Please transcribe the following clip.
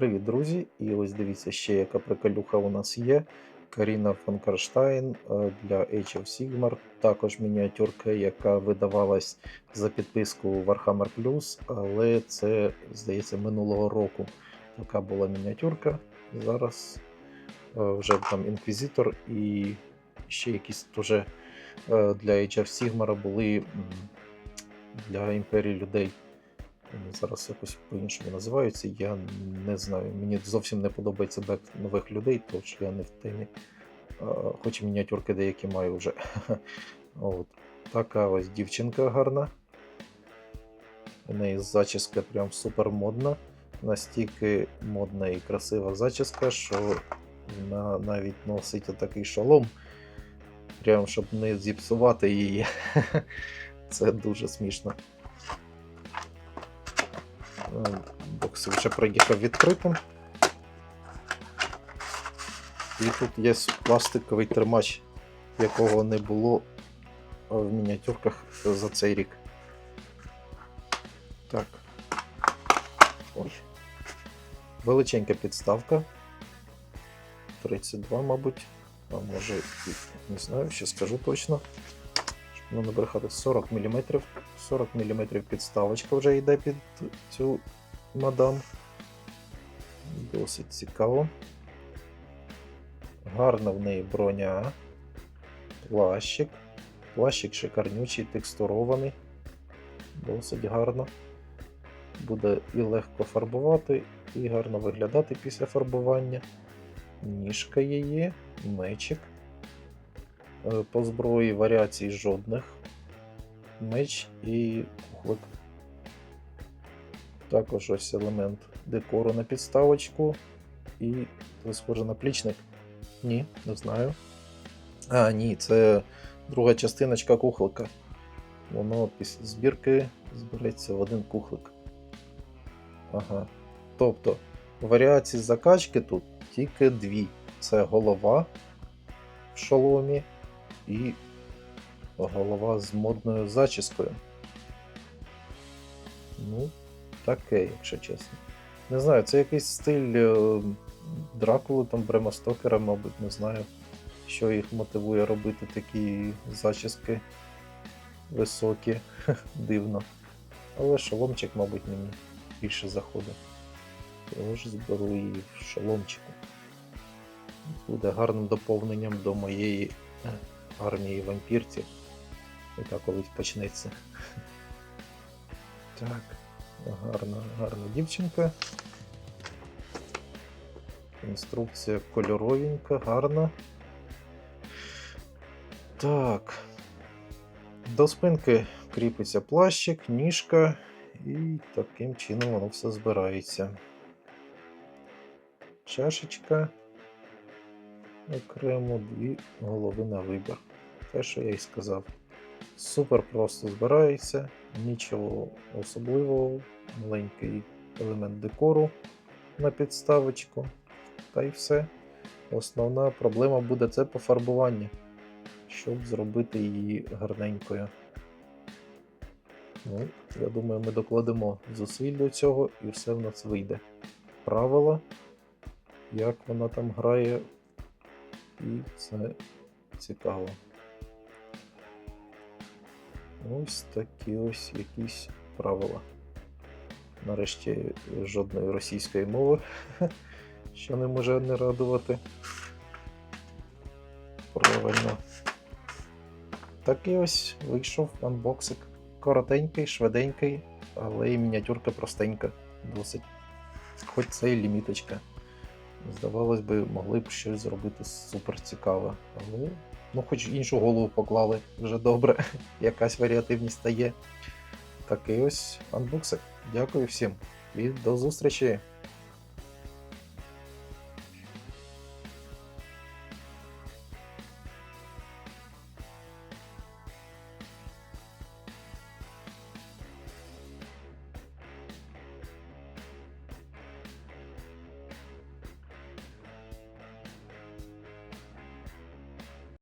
Привіт, друзі! І ось дивіться ще яка приколюха у нас є. Каріна фон Карштайн е, для Age of Sigmar. Також мініатюрка, яка видавалась за підписку Warhammer Plus, але це, здається, минулого року. Така була мініатюрка. Зараз е, вже там інквізитор і ще якісь теж е, для Age of Sigmar були для імперії людей. Зараз якось по-іншому називаються. Я не знаю. Мені зовсім не подобається бек нових людей, тож я не в темі. Хоч мініатюрки деякі маю вже. От. Така ось дівчинка гарна. У неї зачіска прям супер модна. Настільки модна і красива зачіска, що вона навіть носить такий шолом. Прям щоб не зіпсувати її. Це дуже смішно. Е, Бокс вже приїхав відкритим. І тут є пластиковий тримач, якого не було в мініатюрках за цей рік. Так. Ой. Величенька підставка. 32, мабуть. А може, не знаю, ще скажу точно. Не набрехати 40 мм. 40 мм підставочка вже йде під цю мадам. Досить цікаво. Гарна в неї броня. Плащик. Плащик шикарнючий, текстурований. Досить гарно. Буде і легко фарбувати, і гарно виглядати після фарбування. Ніжка її, мечик. Е, По зброї варіацій жодних. Меч і кухлик. Також ось елемент декору на підставочку. І схоже на плічник. Ні, не знаю. А, ні, це друга частиночка кухлика. Воно після збірки збереться в один кухлик. Ага. Тобто, варіацій закачки тут тільки дві. Це голова в шоломі і голова з модною зачіскою. Ну, таке, якщо чесно. Не знаю, це якийсь стиль е, Дракули, там Брема Стокера, мабуть, не знаю, що їх мотивує робити такі зачіски високі, дивно. Але шоломчик, мабуть, мені більше заходить. Тож зберу її в шоломчику. Буде гарним доповненням до моєї е, армії вампірців. Яка колись почнеться. Так, гарна, гарна дівчинка. Інструкція кольоровенька, гарна. Так. До спинки кріпиться плащик, ніжка, і таким чином воно все збирається. Чашечка. Окремо дві голови на вибір. Те, що я й сказав. Супер просто збирається, нічого особливого, маленький елемент декору на підставочку. Та й все. Основна проблема буде це пофарбування, щоб зробити її гарненькою. Ну, я думаю, ми докладемо зусиль до цього і все в нас вийде. Правила, як вона там грає, і це цікаво. Ось такі ось якісь правила. Нарешті жодної російської мови, що не може не радувати. Правильно. Такий ось вийшов анбоксик. Коротенький, швиденький, але і мініатюрка простенька, досить. Хоч це і ліміточка. Здавалось би, могли б щось зробити супер цікаве. Але, ну, хоч іншу голову поклали, вже добре, якась варіативність стає. Такий ось анбоксик. Дякую всім і до зустрічі!